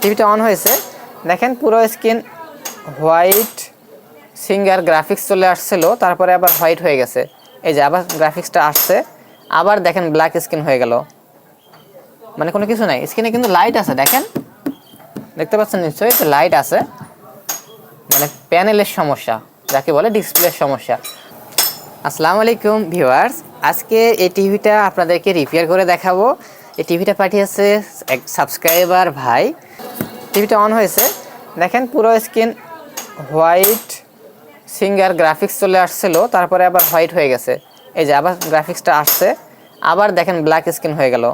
টিভিটা অন হয়েছে। দেখেন পুরো স্ক্রিন হোয়াইট, সিঙ্গার গ্রাফিক্স চলে আসছিল, তারপরে আবার হোয়াইট হয়ে গেছে। এই যে আবার গ্রাফিক্সটা আসছে, আবার দেখেন ব্ল্যাক স্ক্রিন হয়ে গেল। মানে কোনো কিছু নাই স্ক্রিনে কিন্তু লাইট আছে, দেখেন। দেখতে পাচ্ছেন নিশ্চয়ই যে লাইট আছে। মানে প্যানেলের সমস্যা, যাকে বলে ডিসপ্লের সমস্যা। আসসালামু আলাইকুম ভিউয়ার্স আজকে এই টিভিটা আপনাদেরকে রিপেয়ার করে দেখাবো। এই টিভিটা পাঠিয়েছে এক সাবস্ক্রাইবার ভাই। টিভিটা অন হয়েছে। দেখেন পুরো স্ক্রিন হোয়াইট, সিঙ্গার গ্রাফিক্স চলে আসছিল, তারপরে আবার হোয়াইট হয়ে গেছে। এই যে আবার গ্রাফিক্সটা আসছে, আবার দেখেন ব্ল্যাক স্ক্রিন হয়ে গেল।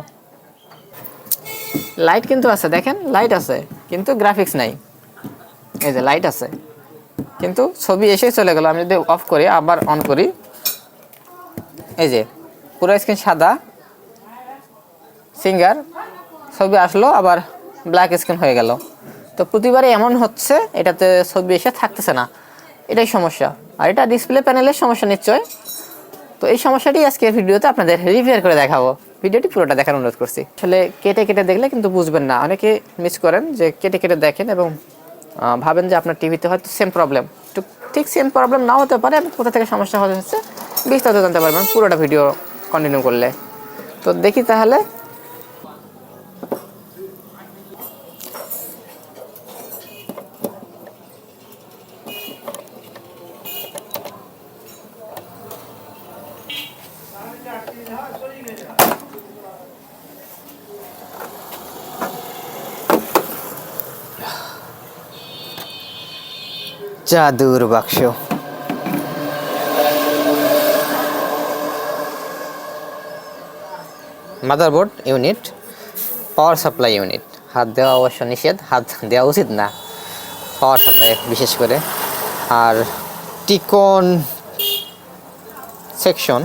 লাইট কিন্তু আছে, দেখেন লাইট আছে, কিন্তু গ্রাফিক্স নাই। এই যে লাইট আছে। কিন্তু ছবি এসে চলে গেল, আমি যদি অফ করি, আবার অন করি। এই যে, পুরো স্ক্রিন সাদা। সিঙ্গার ছবি আসলো, আবার ব্ল্যাক স্ক্রিন হয়ে গেল। তো প্রতিবারে এমন হচ্ছে, এটাতে ছবি এসে থাকতেছে না। এটাই সমস্যা। আর এটা ডিসপ্লে প্যানেলের সমস্যা নিশ্চয় তো এই সমস্যাটি আজকে ভিডিওতে আপনাদের রিপেয়ার করে দেখাবো। ভিডিওটি পুরোটা দেখার অনুরোধ করছি। আসলে কেটে কেটে দেখলে কিন্তু বুঝবেন না। অনেকে মিস করেন যে কেটে কেটে দেখেন এবং ভাবেন যে আপনার টিভিতে হয়তো সেম প্রবলেম ঠিক সেম প্রবলেম নাও হতে পারে। কোথা থেকে সমস্যা হচ্ছে, বিস্তারিত জানতে পারবেন পুরোটা ভিডিও কন্টিনিউ করলে। তো দেখি তাহলে জাদুর বাক্স। Motherboard unit power supply unit হাত দেওয়া অবশ্য নিষেধ, হাত দেওয়া উচিত না। পাওয়ার সাপ্লাই বিশেষ করে। আর T con section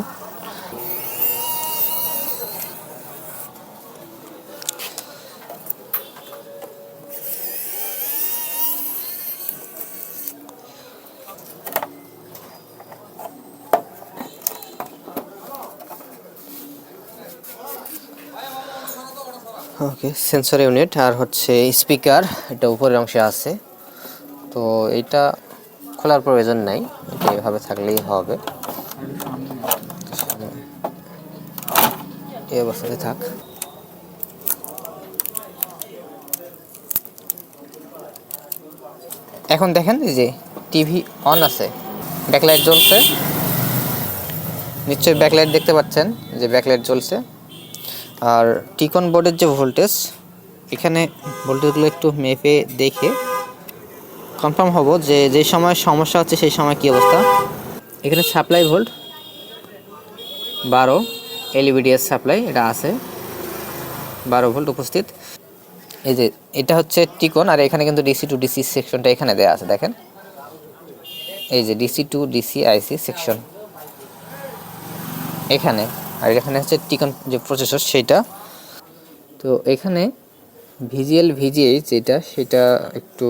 okay sensor unit আর হচ্ছে স্পিকার এটা উপরের অংশে আছে। তো এটা খোলার প্রয়োজন নাই, এটা এভাবে থাকলেই হবে। এই অবস্থাতে থাক। এখন দেখেন যে টিভি অন আছে, ব্যাকলাইট জ্বলছে। নিশ্চয়ই ব্যাকলাইট দেখতে পাচ্ছেন যে ব্যাকলাইট জ্বলছে। আর টিকন বোর্ডের যে ভোল্টেজ, এখানে ভোল্টেজগুলো একটু মেপে দেখে কনফার্ম হব যে যে সময় সমস্যা হচ্ছে সেই সময় কী অবস্থা। এখানে সাপ্লাই ভোল্ট বারো এলইবিডিএস সাপ্লাই এটা আছে, বারো ভোল্ট উপস্থিত। এই যে এটা হচ্ছে টিকন আর এখানে কিন্তু ডিসি টু ডিসি সেকশনটা এখানে দেওয়া আছে, দেখেন। এই যে DC to DC IC section এখানে আর এখানে হচ্ছে টিকন যে প্রসেসর সেটা। তো এখানে ভিজিএল ভিজিএইচ যেটা সেটা একটু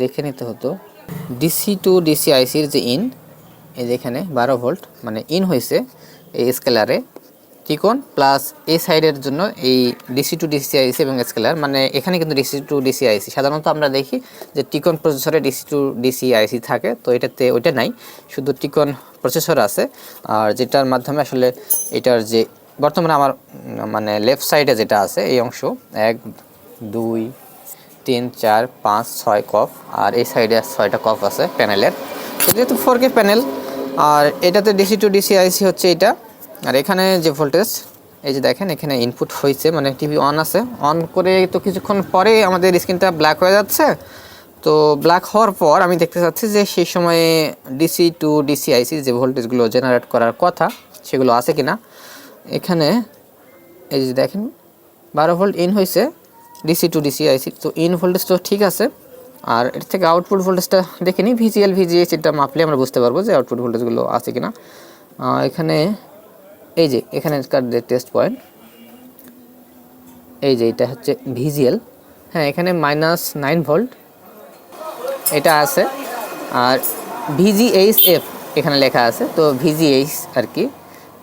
দেখে নিতে হতো। ডিসি টু ডিসি আইসির যে ইন, এই যে এখানে বারো ভোল্ট মানে ইন হয়েছে এই স্কেলারে। টিকন প্লাস এই সাইডের জন্য এই ডিসি টু ডিসি আইসি এবং স্কেলার মানে এখানে কিন্তু ডিসি টু ডিসি আইসি সাধারণত আমরা দেখি যে টিকন প্রসেসরে ডিসি টু ডিসি আইসি থাকে, তো এটাতে ওইটা নাই, শুধু টিকন প্রসেসর আছে। আর যেটার মাধ্যমে আসলে এটার যে বর্তমানে আমার মানে লেফট সাইডে যেটা আছে, এই অংশ, এক, দুই, তিন, চার, পাঁচ, ছয় কফ, আর এই সাইডে ছয়টা কফ আছে প্যানেলের যেহেতু ফোর কে প্যানেল আর এটাতে ডিসি টু ডিসি আইসি হচ্ছে এটা আর এখানে যে ভোল্টেজ এই যে দেখেন এখানে ইনপুট হয়েছে মানে টিভি অন আছে। অন করে তো কিছুক্ষণ পরে আমাদের স্ক্রিনটা ব্ল্যাক হয়ে যাচ্ছে। তো ব্ল্যাক হওয়ার পর আমি দেখতে চাচ্ছি যে সেই সময়ে ডিসি টু ডিসি আইসি যে ভোল্টেজগুলো জেনারেট করার কথা সেগুলো আছে কিনা। এখানে এই যে দেখেন বারো ভোল্ট ইন হয়েছে ডিসি টু ডিসি আইসি তো ইন ভোল্টেজ তো ঠিক আছে। আর এর থেকে আউটপুট ভোল্টেজটা দেখে নিই ভিজিএল ভিজিএইচ এটা মাপলে আমরা বুঝতে পারব যে আউটপুট ভোল্টেজগুলো আছে কিনা। আহ, এখানে এই যে এখানেকার যে টেস্ট পয়েন্ট এই যে, এটা হচ্ছে ভিজিএল হ্যাঁ এখানে মাইনাস নাইন ভোল্ট এটা আছে। আর ভিজিএইচ এফ এখানে লেখা আছে, তো ভিজিএইচ আর কি।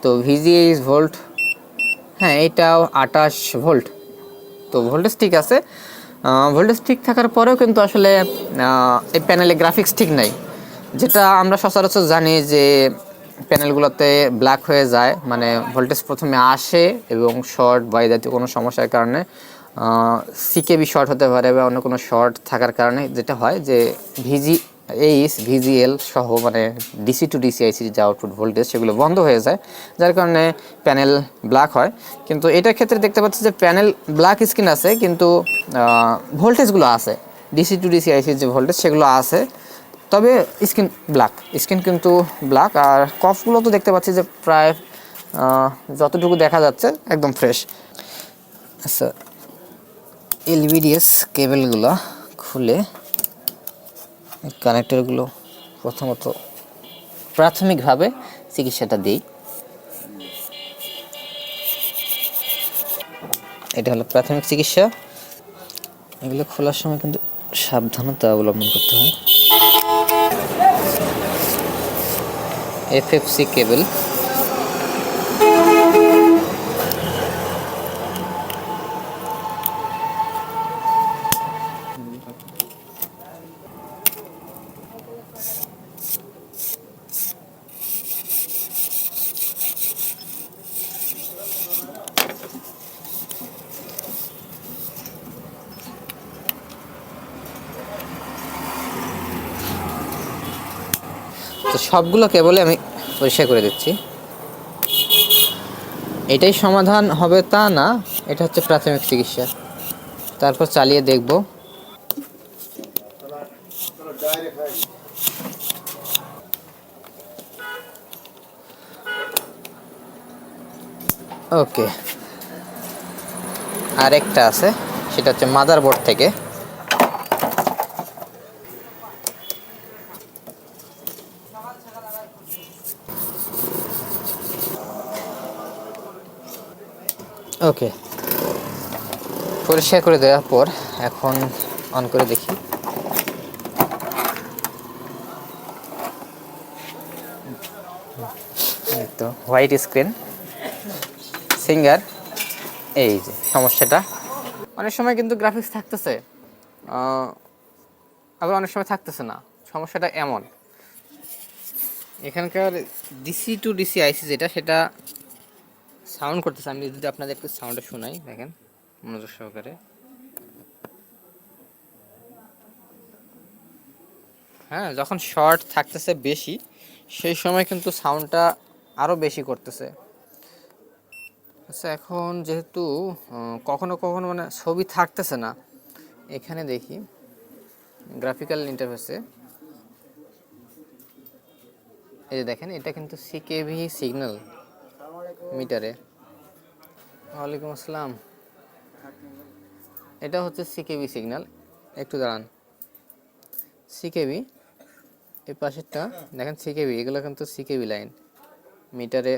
তো ভিজিএইচ ভোল্ট হ্যাঁ এটাও আটাশ ভোল্ট তো ভোল্টেজ ঠিক আছে। ভোল্টেজ ঠিক থাকার পরেও কিন্তু আসলে এই প্যানেলে গ্রাফিক্স ঠিক নাই। যেটা আমরা সচরাচর জানি যে প্যানেলগুলোতে ব্ল্যাক হয়ে যায় মানে ভোল্টেজ প্রথমে আসে এবং শর্ট বা জাতীয় কোনো সমস্যার কারণে সিকেবি শর্ট হতে পারে বা অন্য কোনো শর্ট থাকার কারণে যেটা হয় যে ভিজি এইচ ভিজিএল সহ মানে ডিসি টু ডিসি আইসি যে আউটপুট ভোল্টেজ সেগুলো বন্ধ হয়ে যায়, যার কারণে প্যানেল ব্ল্যাক হয়। কিন্তু এটার ক্ষেত্রে দেখতে পাচ্ছি যে প্যানেল ব্ল্যাক স্ক্রিন আছে, কিন্তু ভোল্টেজগুলো আছে। ডিসি টু ডিসি আইসির যে ভোল্টেজ সেগুলো আছে। তবে স্কিন ব্ল্যাক, স্কিন কিন্তু ব্ল্যাক। আর কফগুলো তো দেখতে পাচ্ছি যে প্রায় যতটুকু দেখা যাচ্ছে একদম ফ্রেশ। আচ্ছা এলভিডিএস কেবেলগুলো খুলে কানেক্টরগুলো প্রথমত প্রাথমিকভাবে চিকিৎসাটা দিই। এটা হলো প্রাথমিক চিকিৎসা। এগুলো খোলার সময় কিন্তু সাবধানতা অবলম্বন করতে হয়। এফএফসি কেবল তো সবগুলো কেবলে আমি পরিষ্কার করে দিচ্ছি। এটাই সমাধান হবে তা না, এটা হচ্ছে প্রাথমিক চিকিৎসা। তারপর চালিয়ে দেখব। ওকে। আরেকটা আছে, সেটা হচ্ছে মাদারবোর্ড থেকে। ওকে। পরিষ্কার করে দেওয়ার পর এখন অন করে দেখি। তো হোয়াইট স্ক্রিন সিঙ্গার এই যে, সমস্যাটা। অনেক সময় কিন্তু গ্রাফিক্স থাকতেছে। আবার অনেক সময় থাকতেছে না। সমস্যাটা এমন। এখানকার ডিসি টু ডিসি আইসি যেটা, সেটা সাউন্ড করতেছে, আমি যদি আপনাদের একটু সাউন্ডটা শোনাই, দেখেন, মনোযোগ সহকারে। হ্যাঁ যখন শর্ট থাকতেছে বেশি, সেই সময় কিন্তু সাউন্ডটা আরও বেশি করতেছে। আচ্ছা এখন যেহেতু কখনো কখনো মানে ছবি থাকতেছে না, এখানে দেখি গ্রাফিক্যাল ইন্টারফেসে এই যে দেখেন, এটা কিন্তু সিকেভি সিগন্যাল মিটারে। ওয়ালাইকুম আসসালাম। এটা হচ্ছে সিকেবি সিগন্যাল একটু দাঁড়ান। সিকেবি এই পাশেরটা দেখেন সিকেবি এগুলো কিন্তু সিকেবি লাইন মিটারে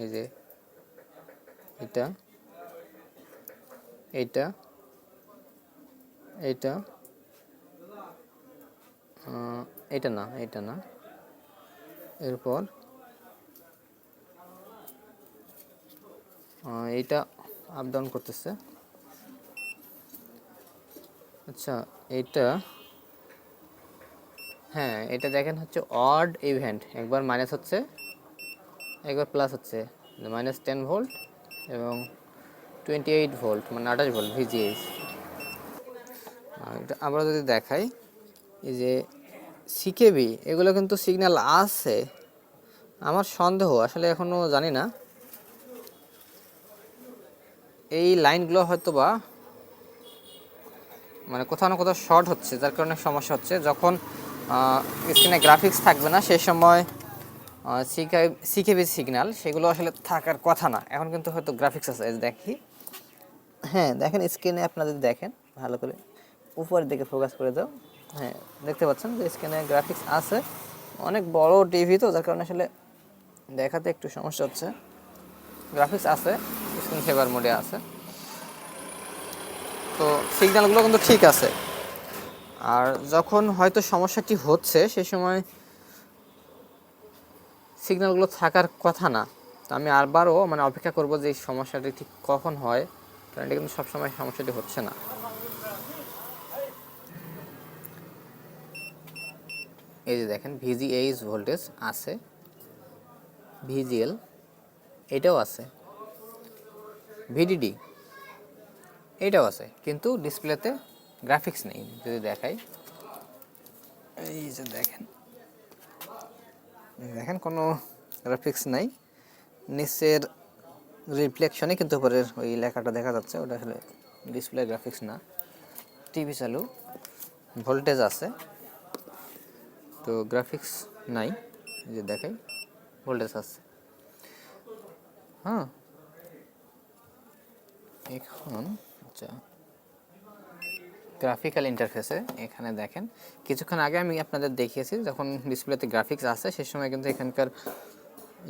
এই যে এটা এইটা আহ, এটা না এটা না। এরপর এইটা আপ ডাউন করতেছে। আচ্ছা এইটা হ্যাঁ এটা দেখেন হচ্ছে অড ইভেন্ট একবার মাইনাস হচ্ছে, একবার প্লাস হচ্ছে মাইনাস টেন ভোল্ট এবং টোয়েন্টি এইট ভোল্ট মানে আঠাশ ভোল্ট ভিজিএস এটা আমরা যদি দেখাই, এই যে সিকেবি এগুলো কিন্তু সিগন্যাল আছে। আমার সন্দেহ, আসলে এখনও জানি না। এই লাইনগুলো হয়তো বা মানে কোথাও না কোথাও শর্ট হচ্ছে, যার কারণে সমস্যা হচ্ছে। যখন স্ক্রিনে গ্রাফিক্স থাকবে না সেই সময় সিকেবি সিগন্যাল সেগুলো আসলে থাকার কথা না। এখন কিন্তু হয়তো গ্রাফিক্স আছে দেখি। হ্যাঁ দেখেন স্ক্রিনে আপনাদের দেখেন, ভালো করে উপরের দিকে ফোকাস করে দাও। হ্যাঁ দেখতে পাচ্ছেন যে স্ক্রিনে গ্রাফিক্স আছে। অনেক বড় টিভি তো, যার কারণে আসলে দেখাতে একটু সমস্যা হচ্ছে। গ্রাফিক্স আছে। স্ক্রিন সেভার মোডে আছে। তো সিগন্যালগুলো কিন্তু ঠিক আছে। আর যখন হয়তো সমস্যাটি হচ্ছে সেই সময় সিগন্যালগুলো থাকার কথা না। তো আমি আরবারও মানে অপেক্ষা করব যে এই সমস্যাটি ঠিক কখন হয়, কারণ এটা কিন্তু সবসময় সমস্যাটি হচ্ছে না। এই যে দেখেন ভিজিএইচ ভোল্টেজ আছে। ভিজিএল এটাও আছে। ভিডিডি এটাও আছে, কিন্তু ডিসপ্লেতে গ্রাফিক্স নেই, যদি দেখাই। এই যে দেখেন দেখেন কোনো গ্রাফিক্স নাই। নিচের রিফ্লেকশনে কিন্তু উপরের ওই লেখাটা দেখা যাচ্ছে, ওটা আসলে ডিসপ্লে গ্রাফিক্স না। টিভি চালু ভোল্টেজ আছে, তো গ্রাফিক্স নাই যে দেখাই ভোল্টেজ আছে। হ্যাঁ এখন আচ্ছা গ্রাফিক্যাল ইন্টারফেসে এখানে দেখেন। কিছুক্ষণ আগে আমি আপনাদের দেখিয়েছি, যখন ডিসপ্লেতে গ্রাফিক্স আসে, সে সময় কিন্তু এখানকার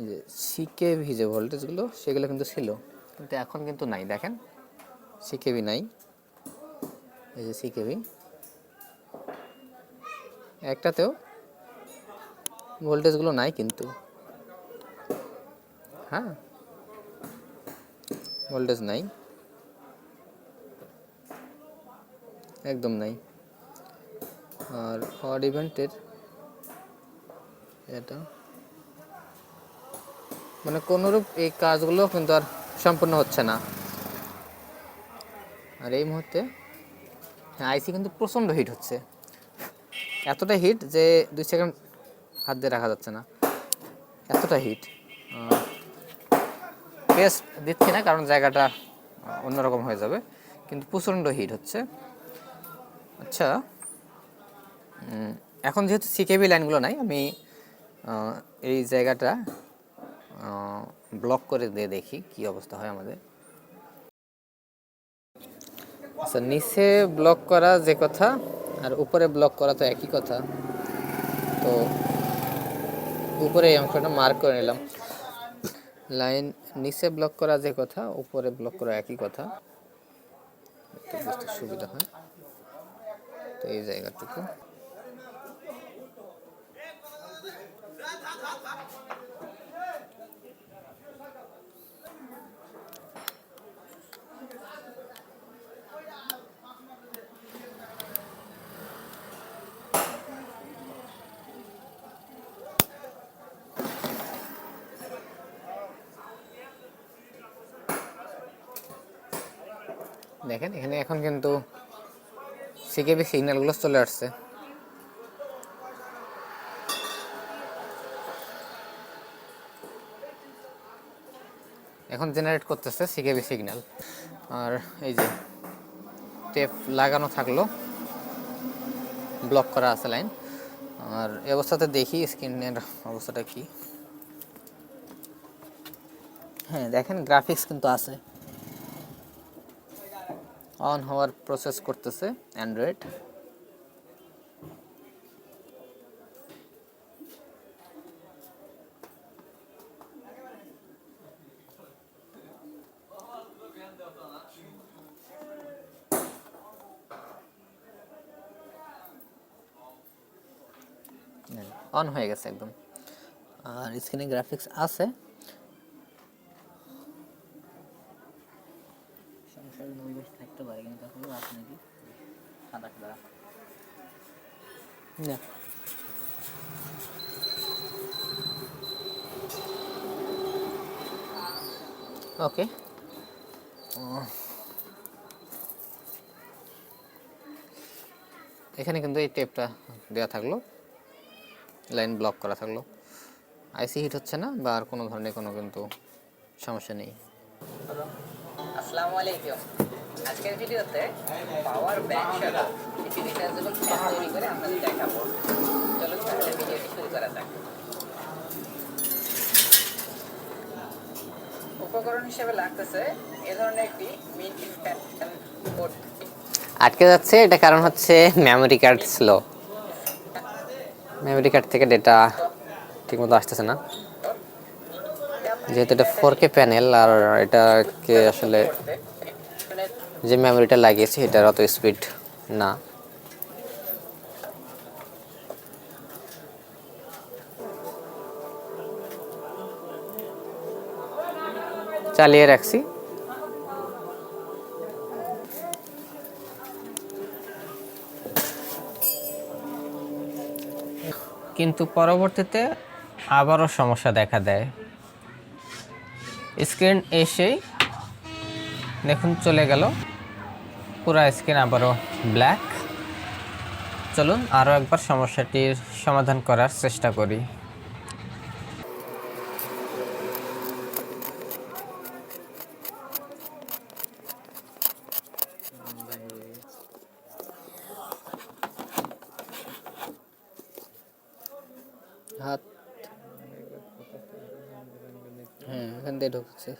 যে সিকেভি যে ভোল্টেজগুলো সেগুলো কিন্তু ছিল। কিন্তু এখন কিন্তু নাই, দেখেন। সিকেভি নাই। এই যে সিকেভি একটাতেও ভোল্টেজগুলো নাই কিন্তু। হ্যাঁ? ভোল্টেজ নাই। একদম নাই। আর হট ইভেন্টের এটা মানে কোনোরূপ এই কাজগুলো কিন্তু আর সম্পূর্ণ হচ্ছে না। আর এই মুহূর্তে হ্যাঁ আইসি কিন্তু প্রচণ্ড হিট হচ্ছে। এতটা হিট যে দুই সেকেন্ড হাত দিয়ে রাখা যাচ্ছে না। এতটা হিট। টেস্ট দিচ্ছি না, কারণ জায়গাটা অন্যরকম হয়ে যাবে। কিন্তু প্রচণ্ড হিট হচ্ছে। আচ্ছা। এখন যেহেতু সিকেবি লাইনগুলো নাই, আমি এই জায়গাটা ব্লক করে দিয়ে দেখি কি অবস্থা হয় আমাদের। আচ্ছা নিচে ব্লক করা যে কথা, আর উপরে ব্লক করা তো একই কথা। তো উপরে এই অংশটা মার্ক করে নিলাম। লাইন নিচে ব্লক করা যে কথা, উপরে ব্লক করা একই কথা। সুবিধা হয়। তো এই জায়গাটুকু দেখেন এখানে এখন কিন্তু সিকেবি সিগন্যালগুলো চলে আসছে। এখন জেনারেট করতেছে সিকেবি সিগন্যাল আর এই যে টেপ লাগানো থাকল ব্লক করা আছে লাইন আর এই অবস্থাতে দেখি স্ক্রিনের অবস্থাটা কি। হ্যাঁ দেখেন গ্রাফিক্স কিন্তু আছে। অন হওয়ার প্রসেস করতেছে অ্যান্ড্রয়েড অন হয়ে গেছে একদম। আর স্ক্রিনে গ্রাফিক্স আছে সংসারের পরিবেশ থাকতে পারে কিন্তু এখন আছে নাকি সাদা সাদা না ওকে এখানে কিন্তু এই টেপটা দেওয়া থাকল। লাইন ব্লক করা থাকল। আইসি হিট হচ্ছে না বা আর কোনো ধরনের কোনো কিন্তু সমস্যা নেই। আসসালামু আলাইকুম। আজকের ভিডিওতে পাওয়ার ব্যাংক সহ একটি রিচার্জেবল ফ্যান তৈরি করে আপনাদের দেখাবো। চলুন তাহলে ভিডিওটি শুরু করা যাক। উপকরণ হিসেবে লাগতেছে এ ধরনের একটি মিন ফ্যান বোর্ড। আটকে যাচ্ছে, এটা কারণ হচ্ছে memory card slow memory card থেকে ডেটা ঠিকমতো আসতেছে না। যেহেতু এটা ফোর কে প্যানেল আর এটাকে আসলে যে মেমোরিটা লাগিয়েছি, এটার অত স্পিড না। চালিয়ে রাখছি। কিন্তু পরবর্তীতে আবারও সমস্যা দেখা দেয়। স্ক্রিন এসেই দেখুন চলে গেল। পুরো স্ক্রিন আবারও ব্ল্যাক। চলুন আরও একবার সমস্যাটির সমাধান করার চেষ্টা করি। হাত। হ্যাঁ এখান দিয়ে ঢুকছে।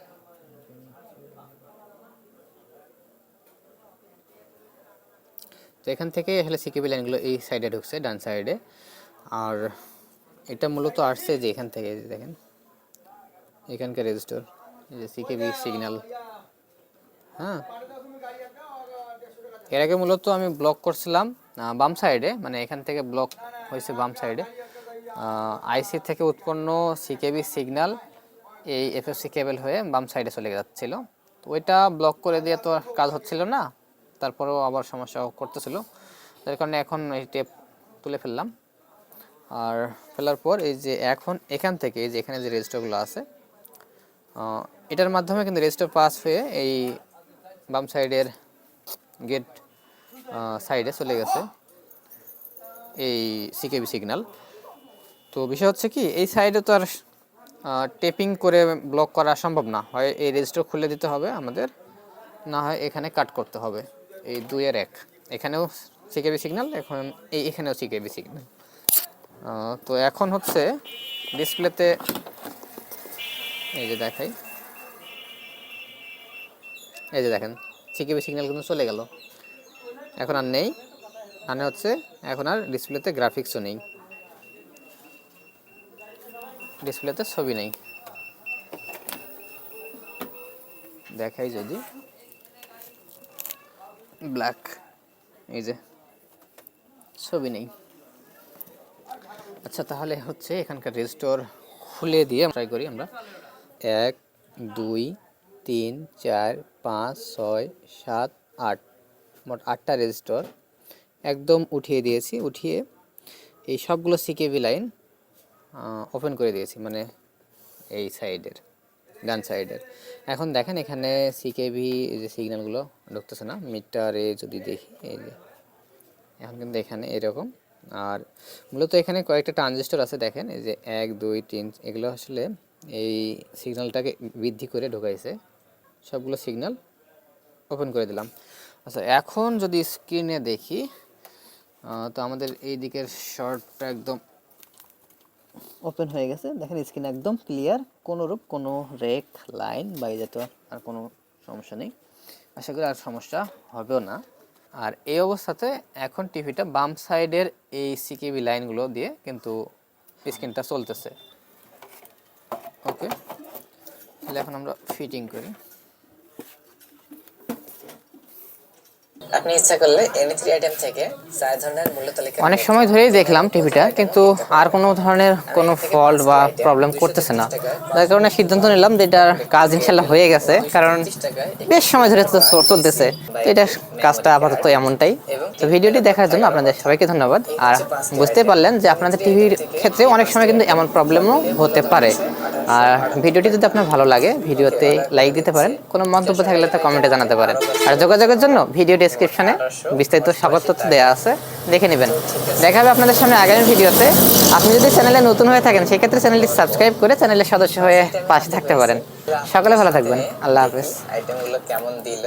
এখান থেকে আসলে সিকিবি লাইনগুলো এই সাইডে ঢুকছে, ডান সাইডে আর এটা মূলত আসছে যে এখান থেকে দেখেন, এখানকার রেজিস্টার এই যে সিকেবি সিগন্যাল হ্যাঁ। এর আগে মূলত আমি ব্লক করছিলাম বাম সাইডে মানে এখান থেকে ব্লক হয়েছে বাম সাইডে আইসি থেকে উৎপন্ন সিকেবি সিগন্যাল এই এফএসসি কেবল হয়ে বাম সাইডে চলে যাচ্ছিল। তো ওইটা ব্লক করে দিয়ে তো কাজ হচ্ছিল না। তারপরেও আবার সমস্যা করতেছিল। যার কারণে এখন এই টেপ তুলে ফেললাম। আর ফেলার পর এই যে এখন এখান থেকে এই যে এখানে যে রেজিস্টারগুলো আছে এটার মাধ্যমে কিন্তু রেজিস্টার পাস হয়ে এই বাম সাইডের গেট সাইডে চলে গেছে এই সিকেবি সিগন্যাল তো বিষয় হচ্ছে কি, এই সাইডে তো আর টেপিং করে ব্লক করা সম্ভব না। হয় এই রেজিস্টার খুলে দিতে হবে আমাদের, না হয় এখানে কাট করতে হবে। এই দুই দুইয়ের এক। এখানেও সিকেবি সিগন্যাল এখন এই এখানেও সিকেবি সিগন্যাল তো এখন হচ্ছে ডিসপ্লেতে এই যে দেখাই। এই যে দেখেন সিকেবি সিগন্যাল কিন্তু চলে গেল। এখন আর নেই। মানে হচ্ছে এখন আর ডিসপ্লেতে গ্রাফিক্সও নেই। ডিসপ্লেতে ছবি নেই। দেখাই যদি। ব্ল্যাক, এই যে ছবি নেই। আচ্ছা তাহলে হচ্ছে এখানকার রেজিস্টর খুলে দিয়ে ট্রাই করি আমরা। এক, দুই, তিন, চার, পাঁচ, ছয়, সাত, আট, মোট আটটা রেজিস্টর একদম উঠিয়ে দিয়েছি। উঠিয়ে এই সবগুলো সিকেভি লাইন ওপেন করে দিয়েছি মানে এই সাইডের ডান সাইডের এখন দেখেন এখানে সিকেভি যে সিগন্যালগুলো ঢুকতেছে না? মিটারে যদি দেখি, এই যে। এখন কিন্তু এখানে এরকম। আর মূলত এখানে কয়েকটা ট্রানজিস্টর আছে দেখেন, এই যে এক, দুই, তিন, এগুলো আসলে এই সিগন্যালটাকে বৃদ্ধি করে ঢোকাইছে। সবগুলো সিগন্যাল ওপেন করে দিলাম। আচ্ছা এখন যদি স্ক্রিনে দেখি তো আমাদের এই দিকের শর্টটা একদম ওপেন হয়ে গেছে। দেখেন স্ক্রিন একদম ক্লিয়ার কোনোরূপ কোনো রেক, লাইন বা জাতীয় আর কোনো সমস্যা নেই। আশা করি আর সমস্যা হবেও না। আর এই অবস্থাতে এখন টিভিটা বাম সাইডের এই সিকেবি লাইনগুলো দিয়ে কিন্তু স্ক্রিনটা চলতেছে। ওকে, তাহলে এখন আমরা ফিটিং করি। আপনি ইচ্ছা করলে এনি থ্রি আইটেম থেকে চার ধরনের মূল্য তালিকা অনেক সময় ধরেই দেখলাম টিভিটা কিন্তু আর কোনো ধরনের কোনো ফল্ট বা প্রবলেম করতেছে না। যার কারণে সিদ্ধান্ত নিলাম যে এটার কাজ ইনশাল্লাহ হয়ে গেছে কারণ বেশ সময় ধরে তো চলতেছে। এটা কাজটা আপাতত এমনটাই। তো ভিডিওটি দেখার জন্য আপনাদের সবাইকে ধন্যবাদ। আর বুঝতে পারলেন যে আপনাদের টিভির ক্ষেত্রে অনেক সময় কিন্তু এমন প্রবলেমও হতে পারে। আর ভিডিওটি যদি আপনার ভালো লাগে, ভিডিওতে লাইক দিতে পারেন, কোনো মন্তব্য থাকলে তা কমেন্টে জানাতে পারেন। আর যোগাযোগের জন্য ভিডিও ডিসক্রিপশনে বিস্তারিত সকল তথ্য দেওয়া আছে, দেখে নেবেন। দেখা হবে আপনাদের সামনে আগামী ভিডিওতে। আপনি যদি চ্যানেলে নতুন হয়ে থাকেন, সেক্ষেত্রে চ্যানেলটি সাবস্ক্রাইব করে চ্যানেলের সদস্য হয়ে পাশে থাকতে পারেন। সকালে ভালো থাকবেন। আল্লাহ হাফেজ। আইটেমগুলো কেমন দিল?